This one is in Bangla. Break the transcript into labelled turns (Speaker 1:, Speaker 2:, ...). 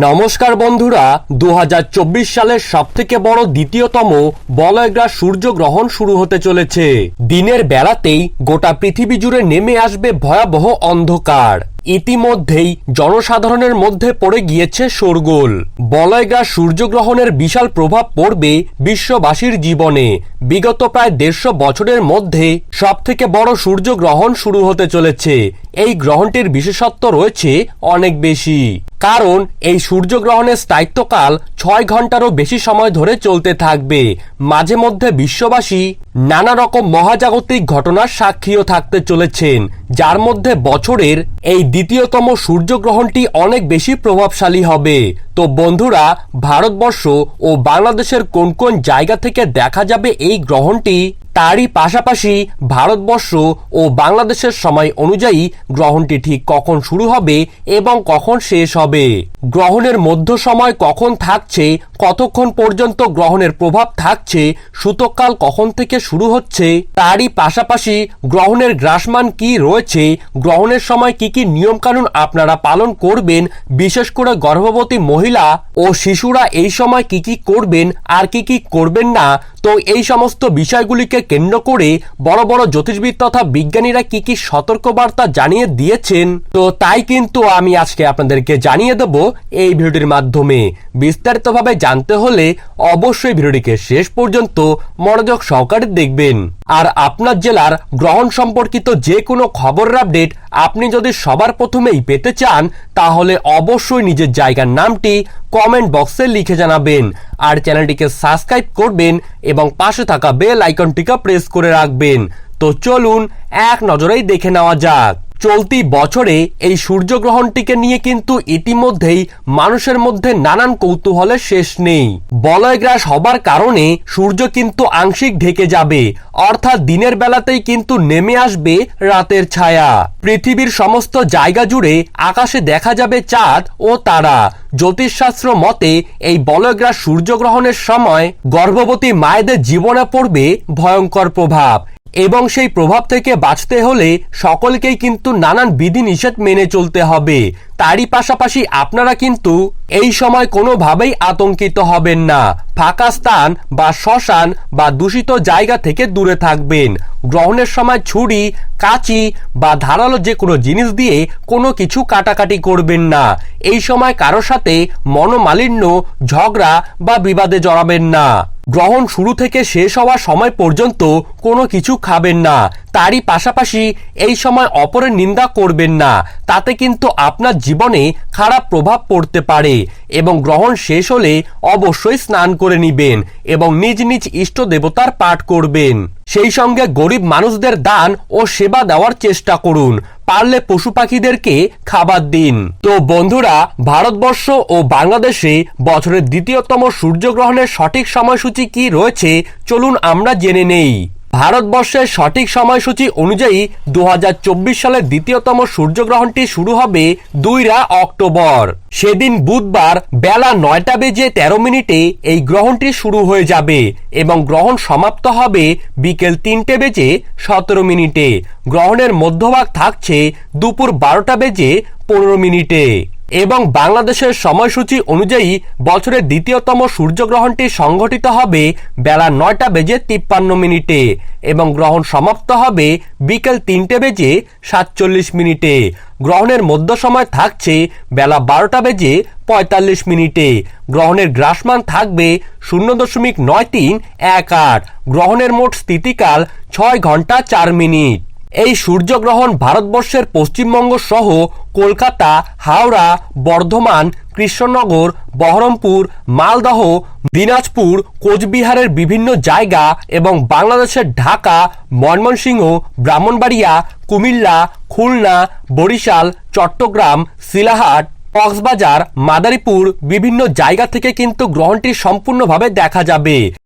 Speaker 1: নমস্কার বন্ধুরা দু হাজার চব্বিশ সালের সব থেকে বড় দ্বিতীয়তম বলয়গ্রাস সূর্যগ্রহণ শুরু হতে চলেছে। দিনের বেলাতেই গোটা পৃথিবী জুড়ে নেমে আসবে ভয়াবহ অন্ধকার। ইতিমধ্যেই জনসাধারণের মধ্যে পড়ে গিয়েছে শোরগোল। বলয়গ্রাস সূর্যগ্রহণের বিশাল প্রভাব পড়বে বিশ্ববাসীর জীবনে। বিগত প্রায় দেড়শো বছরের মধ্যে সবথেকে বড় সূর্যগ্রহণ শুরু হতে চলেছে। এই গ্রহণটির বিশেষত্ব রয়েছে অনেক বেশি। কারণ এই সূর্যগ্রহণের স্থায়িত্বকাল ছয় ঘন্টারও বেশি সময় ধরে চলতে থাকবে। মাঝে মধ্যে বিশ্ববাসী নানা রকম মহাজাগতিক ঘটনার সাক্ষীও থাকতে চলেছেন, যার মধ্যে বছরের এই দ্বিতীয়তম সূর্যগ্রহণটি অনেক বেশি প্রভাবশালী হবে। তো বন্ধুরা, ভারতবর্ষ ও বাংলাদেশের কোন কোন জায়গা থেকে দেখা যাবে এই গ্রহণটি তারই পাশাপাশি ভারতবর্ষ ও বাংলাদেশের সময় অনুযায়ী গ্রহণটি ঠিক কখন শুরু হবে এবং কখন শেষ হবে? গ্রহণের মধ্য সময় কখন থাকছে? কতক্ষণ পর্যন্ত গ্রহণের প্রভাব থাকছে? সূতককাল কখন থেকে শুরু হচ্ছে? তারই পাশাপাশি গ্রহণের গ্রাসমান কি রয়েছে? গ্রহণের সময় কি কি নিয়মকানুন আপনারা পালন করবেন? বিশেষ করে গর্ভবতী মহিলা ও শিশুরা এই সময় কি কি করবেন? আর কি কি করবেন না? তো এই সমস্ত বিষয়গুলিকে কেন্দ্র করে বড় বড় জ্যোতিষবিদ তথা বিজ্ঞানীরা কি কি সতর্কবার্তা জানিয়ে দিয়েছেন? তো তাই কিন্তু আমি আজকে আপনাদেরকে জানিয়ে দেব এই ভিডিওটির মাধ্যমে। বিস্তারিতভাবে জানতে হলে অবশ্যই ভিডিওটিকে শেষ পর্যন্ত মনোযোগ সহকারে দেখবেন। আর আপনার জেলার গ্রহণ সম্পর্কিত যে কোনো খবরের আপডেট আপনি যদি সবার প্রথমেই পেতে চান, তাহলে অবশ্যই নিজের জায়গার নামটি কমেন্ট বক্সে লিখে জানাবেন। আর চ্যানেলটিকে সাবস্ক্রাইব করবেন এবং পাশে থাকা বেল আইকনটিকে প্রেস করে রাখবেন। তো চলুন, এক নজরেই দেখে নেওয়া যাক। চলতি বছরে এই সূর্যগ্রহণটিকে নিয়ে কিন্তু ইতিমধ্যেই মানুষের মধ্যে নানান কৌতূহলের শেষ নেই। বলয়গ্রাস হবার কারণে সূর্য কিন্তু আংশিক ঢেকে যাবে, অর্থাৎ দিনের বেলাতেই কিন্তু নেমে আসবে রাতের ছায়া। পৃথিবীর সমস্ত জায়গা জুড়ে আকাশে দেখা যাবে চাঁদ ও তারা। জ্যোতিষশাস্ত্র মতে, এই বলয়গ্রাস সূর্যগ্রহণের সময় গর্ভবতী মায়েদের জীবনে পড়বে ভয়ঙ্কর প্রভাব। এবং সেই প্রভাব থেকে বাঁচতে হলে সকলকেই কিন্তু নানান বিধি নিষেধ মেনে চলতে হবে। তারই পাশাপাশি আপনারা কিন্তু এই সময় কোনোভাবেই আতঙ্কিত হবেন না। ফাঁকা স্থান বা শ্মশান বা দূষিত জায়গা থেকে দূরে থাকবেন। গ্রহণের সময় ছুরি, কাঁচি বা ধারালো যে কোনো জিনিস দিয়ে কোনো কিছু কাটাকাটি করবেন না। এই সময় কারও সাথে মনোমালিন্য, ঝগড়া বা বিবাদে জড়াবেন না। গ্রহণ শুরু থেকে শেষ হওয়ার সময় পর্যন্ত কোনো কিছু খাবেন না। তারই পাশাপাশি এই সময় অপরের নিন্দা করবেন না। তাতে কিন্তু আপনার জীবনে খারাপ প্রভাব পড়তে পারে এবং গ্রহণ শেষ হলে অবশ্যই স্নান করে নিবেন এবং নিজ নিজ ইষ্ট দেবতার পাঠ করবেন। সেই সঙ্গে গরিব মানুষদের দান ও সেবা দেওয়ার চেষ্টা করুন। পারলে পশু পাখিদেরকে খাবার দিন। তো বন্ধুরা, ভারতবর্ষ ও বাংলাদেশে বছরের দ্বিতীয়তম সূর্যগ্রহণের সঠিক সময়সূচি কি রয়েছে? চলুন আমরা জেনে নেই। ভারতবর্ষের সঠিক সময়সূচি অনুযায়ী দু হাজার চব্বিশ সালের দ্বিতীয়তম সূর্যগ্রহণটি শুরু হবে দুইরা অক্টোবর। সেদিন বুধবার বেলা নয়টা বেজে তেরো মিনিটে এই গ্রহণটি শুরু হয়ে যাবে এবং গ্রহণ সমাপ্ত হবে বিকেল তিনটে বেজে সতেরো মিনিটে। গ্রহণের মধ্যভাগ থাকছে দুপুর বারোটা বেজে পনেরো মিনিটে। এবং বাংলাদেশের সময়সূচি অনুযায়ী বছরের দ্বিতীয়তম সূর্যগ্রহণটি সংঘটিত হবে বেলা নয়টা বেজে তিপ্পান্ন মিনিটে এবং গ্রহণ সমাপ্ত হবে বিকেল তিনটে বেজে সাতচল্লিশ মিনিটে। গ্রহণের মধ্য সময় থাকছে বেলা বারোটা বেজে পঁয়তাল্লিশ মিনিটে। গ্রহণের গ্রাসমান থাকবে শূন্য দশমিক নয় তিন এক আট। গ্রহণের মোট স্থিতিকাল ছয় ঘণ্টা চার মিনিট। এই সূর্যগ্রহণ ভারতবর্ষের পশ্চিমবঙ্গ সহ কলকাতা, হাওড়া, বর্ধমান, কৃষ্ণনগর, বহরমপুর, মালদহ, দিনাজপুর, কোচবিহারের বিভিন্ন জায়গা এবং বাংলাদেশের ঢাকা, ময়মনসিংহ, ব্রাহ্মণবাড়িয়া, কুমিল্লা, খুলনা, বরিশাল, চট্টগ্রাম, সিলাহাট, কক্সবাজার, মাদারীপুর বিভিন্ন জায়গা থেকে কিন্তু গ্রহণটি সম্পূর্ণভাবে দেখা যাবে।